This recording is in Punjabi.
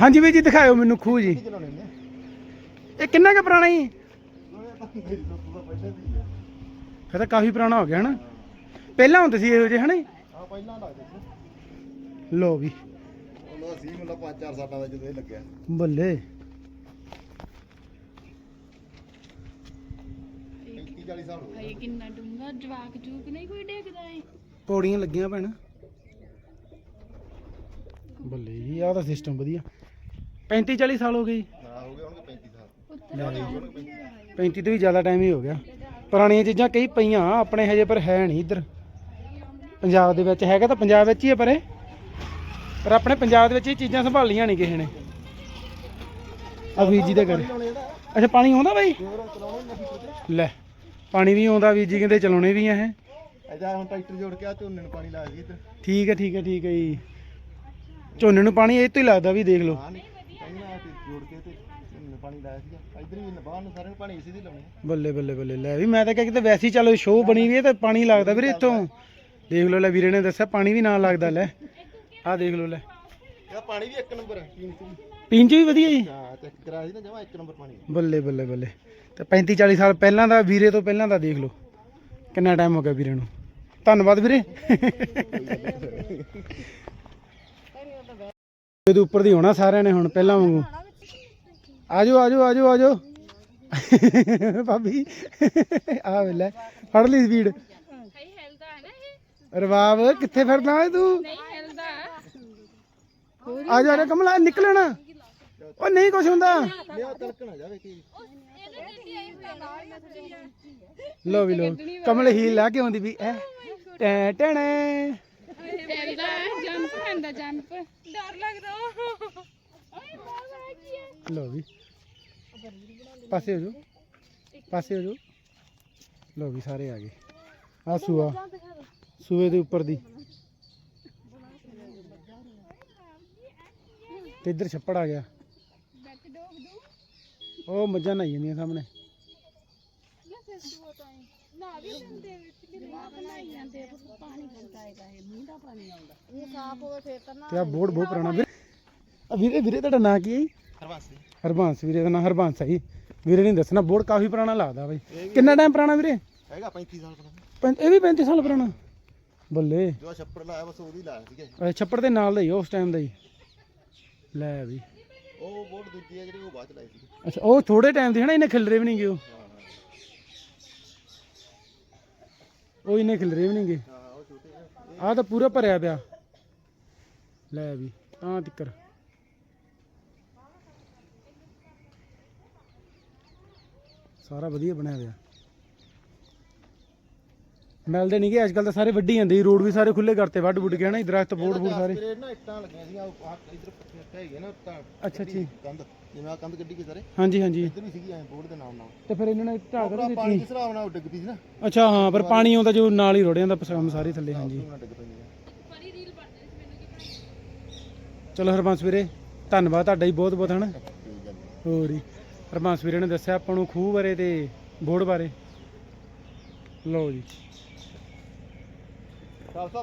ਹਾਂਜੀ ਵੀਰ ਜੀ ਦਿਖਾਇਓ ਮੈਨੂੰ ਖੂਹ ਜੀ। ਇਹ ਕਿੰਨਾ ਕੁ ਪੁਰਾਣਾ ਜੀ? ਫਿਰ ਤਾਂ ਕਾਫੀ ਪੁਰਾਣਾ ਹੋ ਗਿਆ ਹਨਾ? ਪਹਿਲਾਂ ਹੁੰਦੇ ਸੀ ਇਹੋ ਜਿਹੇ ਹਨਾ ਜੀ? ਹਾਂ ਪਹਿਲਾਂ ਲੱਗਦੇ ਸੀ। ਲਓ ਵੀ। ਉਹਦਾ ਸੀ ਮਤਲਬ 5-4 ਸਾਲਾਂ ਦਾ ਜਦੋਂ ਇਹ ਲੱਗਿਆ। ਬੱਲੇ। 35 40 ਸਾਲ ਹੋ ਗਏ। ਹਾਏ ਕਿੰਨਾ ਡੂੰਗਾ ਜਵਾਕ ਜੂਕ ਨਹੀਂ ਕੋਈ ਡੇਗਦਾ ਏ। ਪੌੜੀਆਂ ਲੱਗੀਆਂ ਭੈਣ। ਬੱਲੇ ਜੀ ਆਹ ਤਾਂ ਸਿਸਟਮ ਵਧੀਆ। 35 40 ਸਾਲ ਹੋ ਗਏ ਜੀ। ਨਾ ਹੋ ਗਏ ਹੋਣਗੇ 35 ਸਾਲ। ਉੱਤਰ ਜ਼ਿਆਦਾ ਹੀ ਹੋਣਗੇ 35 35 ਤੋਂ ਵੀ ਜ਼ਿਆਦਾ ਟਾਈਮ ਹੀ ਹੋ ਗਿਆ। ਪੁਰਾਣੀਆਂ ਚੀਜ਼ਾਂ ਕਈ ਪਈਆਂ ਆਪਣੇ ਹਜੇ ਪਰ ਹੈ ਨਹੀਂ ਇੱਧਰ। ਪੰਜਾਬ ਦੇ ਵਿੱਚ ਹੈਗਾ ਤਾਂ ਪੰਜਾਬ ਵਿੱਚ ਹੀ ਹੈ ਪਰ ਇਹ। ਪਰ ਆਪਣੇ ਪੰਜਾਬ ਦੇ ਵਿੱਚ ਇਹ ਚੀਜ਼ਾਂ ਸੰਭਾਲੀਆਂ ਨਹੀਂ ਕਿਸੇ ਨੇ। ਆ ਵੀਰ ਜੀ ਦੇ ਘਰ। ਅੱਛਾ ਪਾਣੀ ਆਉਂਦਾ ਬਾਈ? ਲੈ ਪਾਣੀ ਵੀ ਆਉਂਦਾ ਵੀਰ ਜੀ ਕਹਿੰਦੇ ਚਲਾਉਣੇ ਵੀ ਆ ਇਹ। ਅਜਾ ਹੁਣ ਟਰੈਕਟਰ ਜੋੜ ਕੇ ਆ ਝੋਨੇ ਨੂੰ ਪਾਣੀ ਲਾ ਦਈਏ ਇੱਧਰ। ਠੀਕ ਹੈ ਠੀਕ ਹੈ ਠੀਕ ਹੈ ਜੀ। ਝੋਨੇ ਨੂੰ ਪਾਣੀ ਇਹ ਤੋਂ ਹੀ ਲੱਗਦਾ ਵੀ ਦੇਖ ਲਓ। ਹਾਂ ਨਹੀਂ ਪਹਿਲਾਂ ਤੇ ਜੋੜ ਕੇ ਤੇ ਝੋਨੇ ਨੂੰ ਪਾਣੀ ਲਾਇਆ ਸੀਗਾ। ਇੱਧਰ ਵੀ ਬਾਹਰ ਨੂੰ ਸਾਰਿਆਂ ਨੂੰ ਪਾਣੀ ਇਸੇ ਦੀ ਲਾਉਣੇ ਬੱਲੇ ਬੱਲੇ ਬੱਲੇ ਲੈ ਵੀ ਮੈਂ ਤਾਂ ਕਿਹਾ ਕਿਤੇ ਵੈਸੇ ਚਲੋ ਸ਼ੋਅ ਬਣੀ ਵੀ ਹੈ ਤੇ ਪਾਣੀ ਲੱਗਦਾ ਵੀਰੇ ਇੱਥੋਂ। ਦੇਖ ਲਓ ਲੈ ਵੀਰੇ ਨੇ ਦੱਸਿਆ ਪਾਣੀ ਵੀ ਨਾਲ ਲੱਗਦਾ ਲੈ। ਆਹ ਦੇਖ ਲਓ ਲੈ। ਇਹਦਾ ਪਾਣੀ ਵੀ ਇੱਕ ਨੰਬਰ ਹੈ ਪੀਣ ਚ ਵੀ। ਪੀਣ ਚ ਵੀ ਵਧੀਆ ਜੀ। ਹਾਂ ਚੈੱਕ ਸੀ ਨਾ ਜਮਾ ਇੱਕ ਨੰਬਰ ਪਾਣੀ। ਬੱਲੇ ਬੱਲੇ ਬੱਲੇ। ਤੇ 35 40 ਸਾਲ ਪਹਿਲਾਂ ਦਾ ਵੀਰੇ ਤੋਂ ਪਹਿਲਾਂ ਦਾ ਦੇਖ ਲਓ। ਕਿੰਨਾ ਟਾਈਮ ਹੋ ਗਿਆ ਵੀਰੇ ਨੂੰ। ਧੰਨਵਾਦ ਵੀਰੇ। ਇਹਦੇ ਉੱਪਰ ਦੀ ਹੋਣਾ ਸਾਰਿਆਂ ਨੇ ਹੁਣ, ਪਹਿਲਾਂ ਵਾਂਗੂ। ਆਜੋ ਆਜੋ ਆਜੋ ਆਜੋ। ਭਾਬੀ ਆ ਵੇਲੇ ਫੜ ਲਈ ਸਪੀਡ ਰਵਾਬ, ਕਿੱਥੇ ਫਿਰਦਾ ਓਏ ਤੂੰ? ਨਹੀਂ ਹਿਲਦਾ ਆ ਜਾ ਰੇ ਕਮਲਾ ਨਿਕਲਣਾ ਉਹ ਨਹੀਂ ਕੁਛ ਹੁੰਦਾ। ਲੋ ਵੀ ਲੋ ਕਮਲ ਹੀਲ ਲਾ ਕੇ ਆਉਂਦੀ ਵੀ, ਐ, ਟੈ ਜੰਪ ਡਰ ਲੱਗਦਾ ਓਏ ਬਾਬਾ ਕੀ ਹੈ ਲੋ ਵੀ। ਪਾਸੇ ਹੋ ਜਾਓ। ਪਾਸੇ ਹੋ ਜਾਓ। ਲਓ ਵੀ ਸਾਰੇ ਆ ਗਏ। ਆ ਸੂਆ। ਸੂਏ ਦੇ ਉੱਪਰ ਦੀ। ਤੇ ਇੱਧਰ ਛੱਪੜ ਆ ਗਿਆ। ਉਹ ਮੱਝਾਂ ਨਹਾਈ ਜਾਂਦੀਆਂ ਸਾਹਮਣੇ। ਨਾ ਫਿਰ ਦੂ ਤਾਂ ਨਾ ਵੀ ਦਿੰਦੇ ਵਿੱਚ ਕਿਤੇ ਨਾ ਬਣਾਈ ਜਾਂਦੇ ਪਾਣੀ ਗੰਦਾ ਹੈਗਾ ਇਹ ਮੂੰਹ ਪਾਣੀ ਆਉਂਦਾ। ਇਹ ਸਾਫ਼ ਹੋਵੇ ਫਿਰ ਤਾਂ ਨਾ ਤੇ ਆ ਬੋਰਡ ਬਹੁਤ ਪੁਰਾਣਾ ਵੀਰੇ। ਆ ਵੀਰੇ ਵੀਰੇ ਤੁਹਾਡਾ ਨਾਂ ਕੀ ਹੈ ਜੀ? ਹਰਬੰਸ ਵੀਰੇ ਦਾ ਨਾਂ ਹਰਬੰਸ ਹੈ ਜੀ। ਵੀਰੇ ਨੇ ਦੱਸਣਾ ਬੋਰਡ ਕਾਫੀ ਪੁਰਾਣਾ ਲੱਗਦਾ ਬਾਈ। ਕਿੰਨਾ ਟਾਈਮ ਪੁਰਾਣਾ ਵੀਰੇ? ਹੈਗਾ 35 ਸਾਲ ਪੁਰਾਣਾ। ਪੈਂ- ਇਹ ਵੀ 35 ਸਾਲ ਪੁਰਾਣਾ? ਬੱਲੇ। ਜੋ ਛੱਪੜ ਲਾਇਆ ਬਸ ਉਹਦੀ ਲਾਇਆ ਸੀਗਾ ਇਹ। ਇਹ ਛੱਪੜ ਦੇ ਨਾਲ ਦਾ ਹੀ ਆ ਉਸ ਟਾਈਮ ਦਾ ਹੀ। ਲੈ ਵੀ। ਉਹ ਬੋਰਡ ਦੂਜੀ ਹੈ ਜਿਹੜੀ ਉਹ ਬਾਅਦ ਚ ਲਾਈ ਸੀ ਅੱਛਾ ਉਹ ਥੋੜੇ ਟਾਈਮ ਦੇ ਹਨਾ ਇਹਨੇ ਖਿਲਰੇ ਵੀ ਨਹੀਂ ਗਏ ਉਹ। ਉਹ ਇਹਨੇ ਖਿਲਰੇ ਵੀ ਨਹੀਂ ਗਏ ਆਹ ਤਾਂ ਪੂਰਾ ਭਰਿਆ ਪਿਆ। ਲੈ ਵੀ ਤਾਂ ਤਿੱਕਰ। ਸਾਰਾ ਵਧੀਆ ਬਣਿਆ ਪਿਆ। ਮਿਲਦੇ ਨਹੀਂ ਗਏ ਅੱਜ ਕੱਲ ਤਾਂ ਸਾਰੇ ਵੱਢੀ ਜਾਂਦੇ ਜੀ ਰੋਡ ਵੀ ਸਾਰੇ ਖੁੱਲੇ ਕਰਤੇ ਵੱਢ ਵੁੱਢ ਕੇ ਹਨਾ ਜੀ, ਦਰਖਤ ਬੋਰਡ ਬੋਰਡ ਸਾਰੇ। ਮੇਰੇ ਨਾ ਇੱਟਾਂ ਲੱਗੀਆਂ ਆਹ ਇਧਰ ਪੱਟੇ ਹੈਗੇ ਨਾ ਤਾਂ ਅੱਛਾ ਅੱਛਾ। ਕੰਧ ਜਿਵੇਂ ਆ ਕੰਧ ਕੱਢੀ ਕੇ ਸਾਰੇ। ਹਾਂਜੀ ਹਾਂਜੀ। ਇੱਧਰ ਵੀ ਸੀਗੀ ਐ ਬੋਰਡ ਦੇ ਨਾਮ ਨਾਲ ਤੇ ਫਿਰ ਇਹਨਾਂ ਨੇ ਢਾਹ ਕੇ ਪਾਣੀ ਕਿਸ ਹਿਸਾਬ ਨਾਲ ਸੀ ਨਾ। ਅੱਛਾ ਹਾਂ ਪਰ ਪਾਣੀ ਆਉਂਦਾ ਜੋ ਨਾਲ ਹੀ ਰੁੜ ਜਾਂਦਾ ਪਸਾਮ ਸਾਰੇ ਥੱਲੇ ਹਾਂਜੀ। ਚਲੋ ਹਰਬੰਸ ਵੀਰੇ ਧੰਨਵਾਦ ਤੁਹਾਡਾ ਹੀ ਬਹੁਤ ਬਹੁਤ ਹਨਾ ਹੋਰ ਹੀ ਹਰਬੰਸ ਵੀਰੇ ਨੇ ਦੱਸਿਆ ਆਪਾਂ ਨੂੰ ਖੂਹ ਬਾਰੇ ਤੇ ਬੋਰਡ ਬਾਰੇ। ਲਓ ਜੀ। Tamam, stop.